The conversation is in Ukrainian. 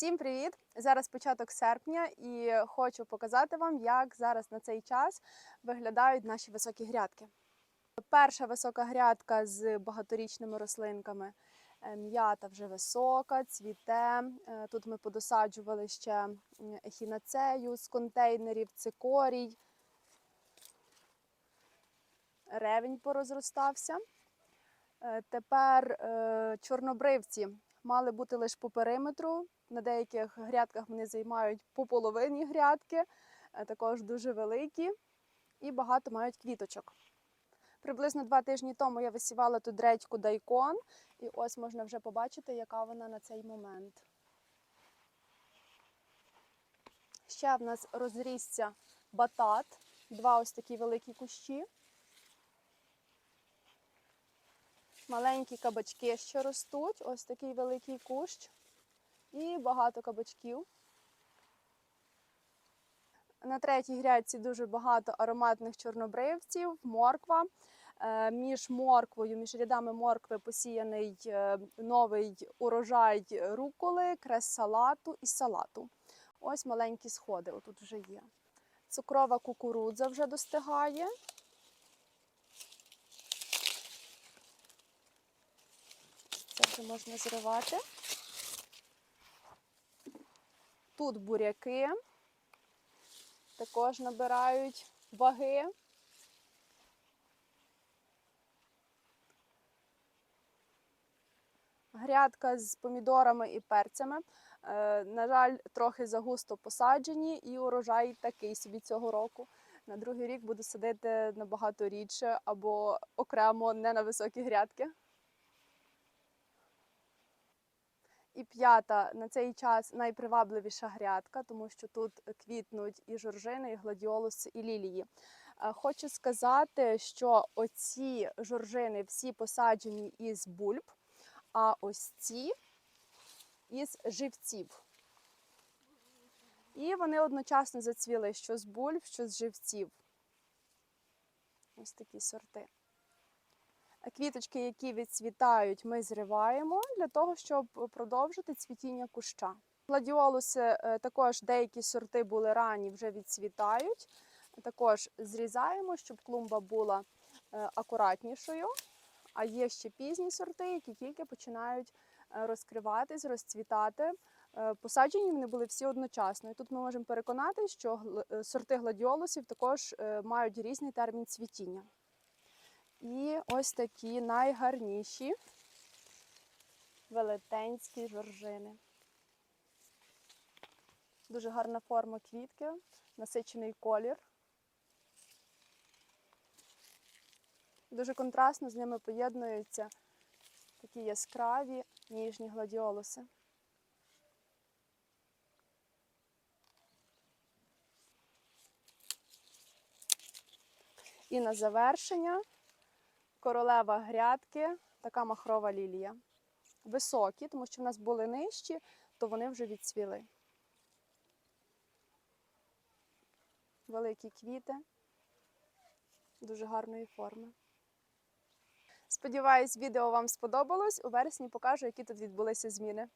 Всім привіт! Зараз початок серпня і хочу показати вам, як зараз на цей час виглядають наші високі грядки. Перша висока грядка з багаторічними рослинками. Е, М'ята вже висока, цвіте. Е, Тут ми подосаджували ще ехінацею з контейнерів, цикорій. Ревень порозростався. Е, Тепер чорнобривці мали бути лише по периметру. На деяких грядках вони займають по половині грядки, е, також дуже великі і багато мають квіточок. Приблизно два тижні тому я висівала тут редьку дайкон, і ось можна вже побачити, яка вона на цей момент. Ще в нас розрісся батат, два ось такі великі кущі. Маленькі кабачки ще ростуть, ось такий великий кущ. І багато кабачків. На третій грядці дуже багато ароматних чорнобривців, морква. Е, Між морквою, між рядами моркви посіяний е, новий урожай руколи, крес-салату і салату. Ось маленькі сходи, отут вже є. Цукрова кукурудза вже достигає. Вже можна зривати. Тут буряки також набирають ваги. Грядка з помідорами і перцями. Е, На жаль, трохи загусто посаджені, і урожай такий собі цього року. На другий рік буду садити набагато рідше або окремо не на високі грядки. І п'ята на цей час найпривабливіша грядка, тому що тут квітнуть і жоржини, і гладіолуси, і лілії. Е, Хочу сказати, що оці жоржини всі посаджені із бульб, а ось ці із живців. І вони одночасно зацвіли що з бульб, що з живців. Ось такі сорти. Квіточки, які відцвітають, ми зриваємо для того, щоб продовжити цвітіння куща. Гладіолуси е, також деякі сорти були ранні, вже відцвітають. Також зрізаємо, щоб клумба була е, акуратнішою. А є ще пізні сорти, які тільки починають е, розкриватись, розцвітати. Посаджені вони були всі одночасно. І тут ми можемо переконати, що сорти гладіолусів також мають різний термін цвітіння. І ось такі найгарніші велетенські жоржини. Дуже гарна форма квітки, насичений колір. Дуже контрастно з ними поєднуються такі яскраві ніжні гладіолуси. І на завершення королева грядки, така махрова лілія. Високі, тому що в нас були нижчі, то вони вже відцвіли. Великі квіти, дуже гарної форми. Сподіваюсь, відео вам сподобалось. У вересні покажу, які тут відбулися зміни.